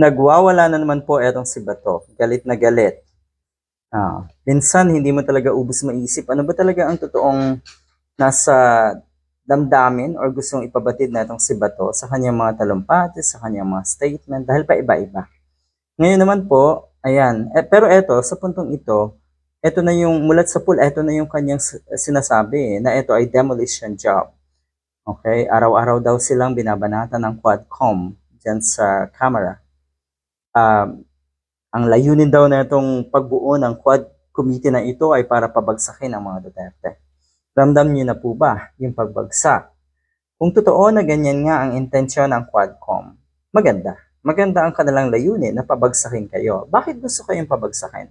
Nagwawala na naman po etong si Bato. Galit na galit. Ah, minsan hindi mo talaga ubus maisip ano ba talaga ang totoong nasa damdamin or gustong ipabatid na itong si Bato sa kanyang mga talumpati, sa kanyang mga statement dahil pa iba-iba. Ngayon naman po, ayan, eh, pero eto, sa puntong ito, eto na yung mulat sa pool, eto na yung kanyang sinasabi eh, na ito ay demolition job. Okay, araw-araw daw silang binabanatan ng Quadcom dyan sa camera. Um, ang layunin daw na itong pagbuo ng Quad Committee na ito ay para pabagsakin ang mga Duterte. Ramdam niyo na po ba yung pagbagsak? Kung totoo na ganyan nga ang intensyon ng Quadcom, maganda. Maganda ang kanilang layunin na pabagsakin kayo. Bakit gusto kayong pabagsakin?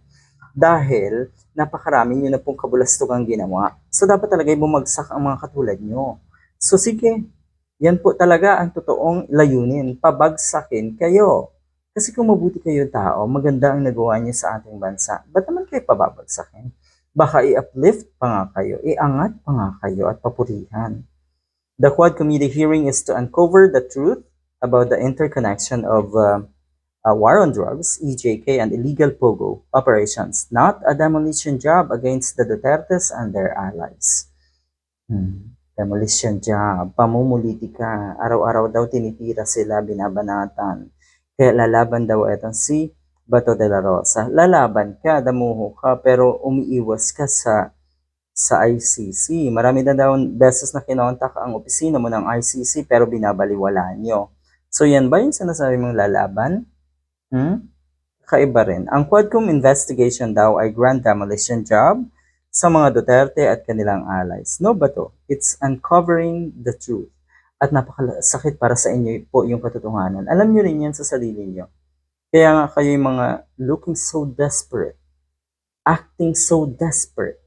Dahil napakarami nyo na pong kabulastugang ginawa. So dapat talaga bumagsak ang mga katulad nyo. So sige, yan po talaga ang totoong layunin, pabagsakin kayo. Kasi kung mabuti kayo tao, maganda ang nagawa niyo sa ating bansa. Ba't naman kayo pababagsakin? Baka i-uplift pa nga kayo, iangat pa nga kayo at papurihan. The Quad Committee hearing is to uncover the truth about the interconnection of uh, uh, war on drugs, EJK, and illegal POGO operations, not a demolition job against the Dutertes and their allies. Hmm. Demolition job, pamumuliti ka, araw-araw daw tinitira sila, binabanatan. Kaya lalaban daw itong si Bato de la Rosa. Lalaban ka, damuho ka, pero umiiwas ka sa sa ICC. Marami na daw beses na kinontak ang opisina mo ng ICC pero binabaliwala nyo. So yan ba yung sinasabi mong lalaban? Hmm? Kaiba rin. Ang Quadcom investigation daw ay grand demolition job sa mga Duterte at kanilang allies. No ba to? It's uncovering the truth. At napakasakit para sa inyo po yung katotohanan. Alam nyo rin yan sa sarili nyo. Kaya nga kayo yung mga looking so desperate, acting so desperate,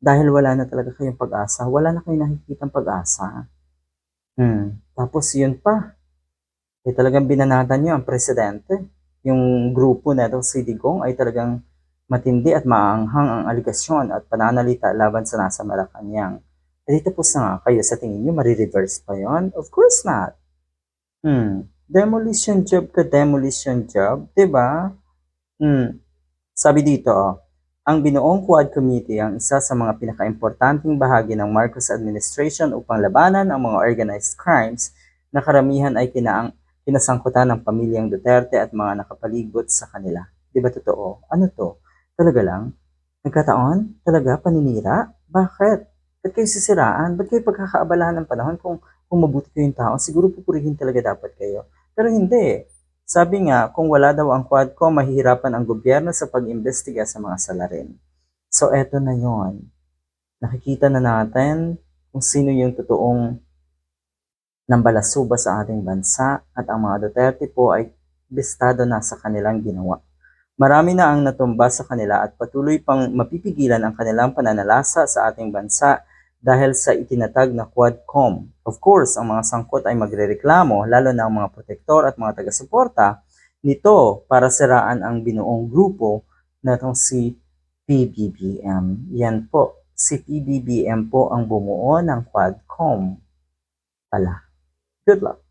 dahil wala na talaga kayong pag-asa, wala na kayong nakikitang pag-asa. Hmm. Tapos yun pa, eh talagang binanatan nyo ang presidente. Yung grupo na itong si Digong ay talagang matindi at maanghang ang aligasyon at pananalita laban sa nasa Malacanang. Eh di tapos na nga kayo sa tingin nyo, marireverse pa yon? Of course not. Hmm. Demolition job ka, demolition job, ba? Hmm. Sabi dito, oh, ang binuong Quad Committee ang isa sa mga pinakaimportanteng bahagi ng Marcos administration upang labanan ang mga organized crimes na karamihan ay kinaang, kinasangkutan ng pamilyang Duterte at mga nakapalibot sa kanila. Di ba totoo? Ano to? Talaga lang? Nagkataon? Talaga? Paninira? Bakit? Ba't kayo sisiraan? Ba't kayo pagkakaabalahan ng panahon kung, kung mabuti kayong tao? Siguro pupurihin talaga dapat kayo. Pero hindi. Sabi nga, kung wala daw ang Quadcom, mahihirapan ang gobyerno sa pag-imbestiga sa mga salarin. So, eto na yon. Nakikita na natin kung sino yung totoong nambalasuba sa ating bansa at ang mga Duterte po ay bistado na sa kanilang ginawa. Marami na ang natumba sa kanila at patuloy pang mapipigilan ang kanilang pananalasa sa ating bansa dahil sa itinatag na Quadcom. Of course, ang mga sangkot ay magrereklamo, lalo na ang mga protektor at mga taga-suporta nito para siraan ang binuong grupo na itong si PBBM. Yan po, si PBBM po ang bumuo ng Quadcom. Pala. Good luck.